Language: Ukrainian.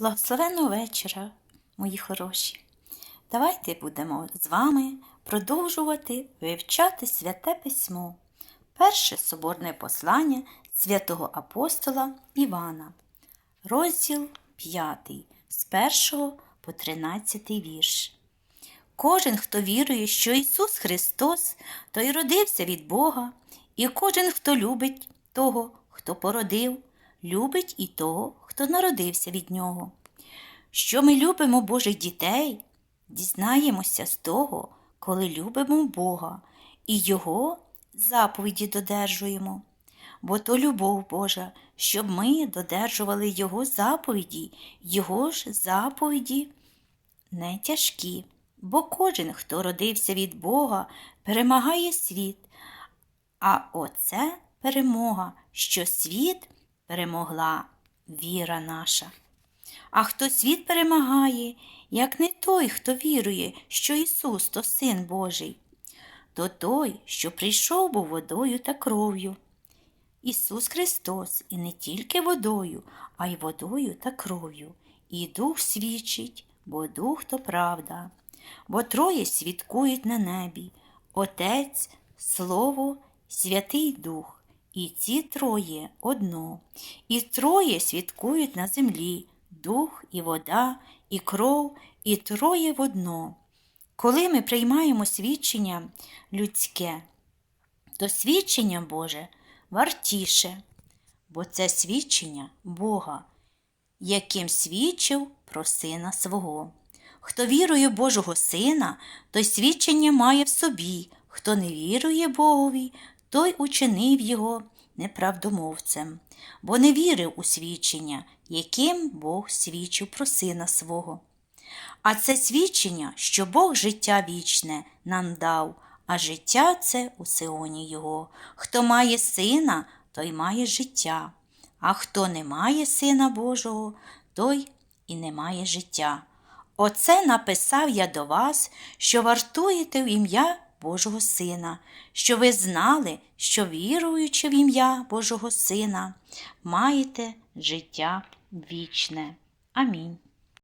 Благословенного вечора, мої хороші. Давайте будемо з вами продовжувати вивчати святе письмо, перше соборне послання святого апостола Івана, розділ 5, з 1 по 13 вірш. Кожен, хто вірує, що Ісус Христос, той родився від Бога, і кожен, хто любить того, хто породив, любить і того, хто народився від Нього. Що ми любимо Божих дітей, дізнаємося з того, коли любимо Бога і Його заповіді додержуємо. Бо то любов Божа, щоб ми додержували Його заповіді, Його ж заповіді не тяжкі, бо кожен, хто родився від Бога, перемагає світ. А оце перемога, що світ перемогла віра наша. А хто світ перемагає, як не той, хто вірує, що Ісус то Син Божий, то той, що прийшов був водою та кров'ю. Ісус Христос і не тільки водою, а й водою та кров'ю. І Дух свідчить, бо Дух то правда. Бо троє свідкують на небі Отець, Слово, Святий Дух. І ці троє одно, і троє свідкують на землі дух і вода, і кров, і троє в одно. Коли ми приймаємо свідчення людське, то свідчення Боже вартіше, бо це свідчення Бога, яким свідчив про Сина свого. Хто вірує Божого Сина, той свідчення має в собі, хто не вірує Богові, той учинив його неправдомовцем, бо не вірив у свідчення, яким Бог свідчив про Сина свого. А це свідчення, що Бог життя вічне нам дав, а життя це у Сионі Його. Хто має сина, той має життя, а хто не має Сина Божого, той і не має життя. Оце написав я до вас, що вартуєте в ім'я Божого Сина, що ви знали, що віруючи в ім'я Божого Сина, маєте життя вічне. Амінь.